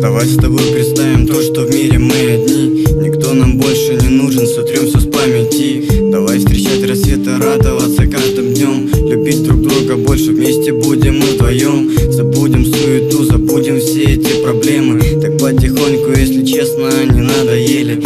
Давай с тобой представим то, что в мире мы одни. Никто нам больше не нужен, сотрем все с памяти. Давай встречать рассвет и радоваться каждым днем Любить друг друга больше, вместе будем мы вдвоем Забудем суету, забудем все эти проблемы. Так потихоньку, если честно, они надоели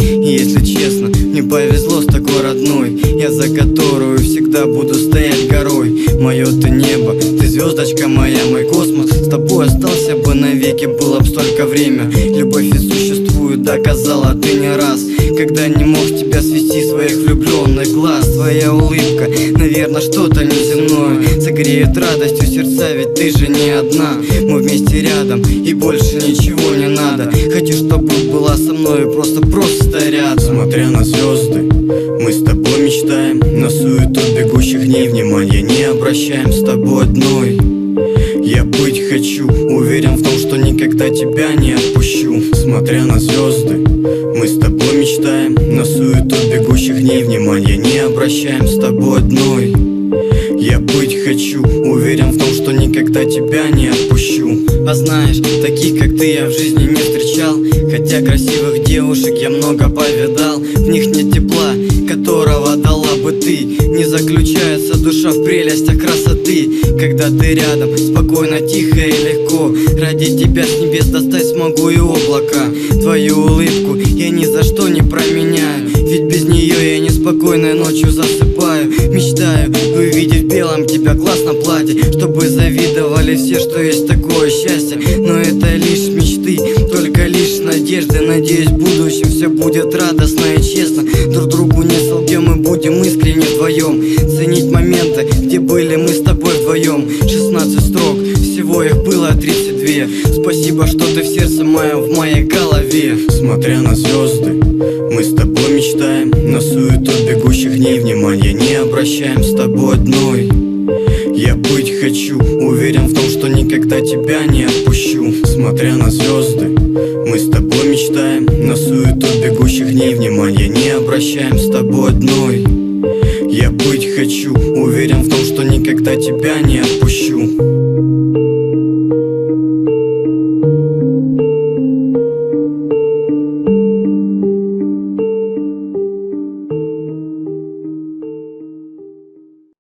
повезло с такой родной. Я за которую всегда буду стоять горой. Мое ты небо, ты звездочка моя, мой космос. С тобой остался бы навеки, было бы столько время. Любовь и существует, доказала ты не раз. Когда не мог тебя свести своих влюбленных глаз Твоя улыбка, наверное, что-то неземное. Согреет радостью сердца, ведь ты же не одна. Мы вместе рядом, и больше ничего не надо Хочу, чтобы была со мной, просто-просто рядом. Смотря на звезды, мы с тобой мечтаем. На суету бегущих дней внимания не обращаем с тобой одной. Я быть хочу, уверен в том, что никогда тебя не отпущу. Смотря на звезды, мы с тобой мечтаем. На суету бегущих дней внимания не обращаем с тобой одной. Я быть хочу, уверен в том, что никогда тебя не отпущу. А знаешь, таких как ты я в жизни не встречал Хотя красивых девушек я много повидал. В них нет тепла, которого дала бы ты. Не заключается душа в прелестях красоты. Когда ты рядом, спокойно, тихо и легко. Ради тебя с небес достать смогу и облака. Твою улыбку я ни за что не променяю. Ведь без нее я неспокойной ночью засыпаю Мечтаю увидеть в белом тебя классном платье Чтобы завидовали все, что есть такое счастье. Но это лишь мечты, только лишь надежды. Надеюсь в будущем все будет радостно и честно. Друг другу не солгем мы будем искренне вдвоем Ценить моменты, где были мы с тобой вдвоем 16 строк, всего их было 32 Спасибо, что ты в сердце моем, в моей голове. Смотря на звезды, мы с тобой мечтаем На суету бегущих дней внимания не обращаем с тобой одной. Я быть хочу, уверен в том, что никогда тебя не отпущу. Смотря на звезды, мы с тобой мечтаем. На суету бегущих дней внимания не обращаем с тобой одной. Я быть хочу, уверен в том, что никогда тебя не отпущу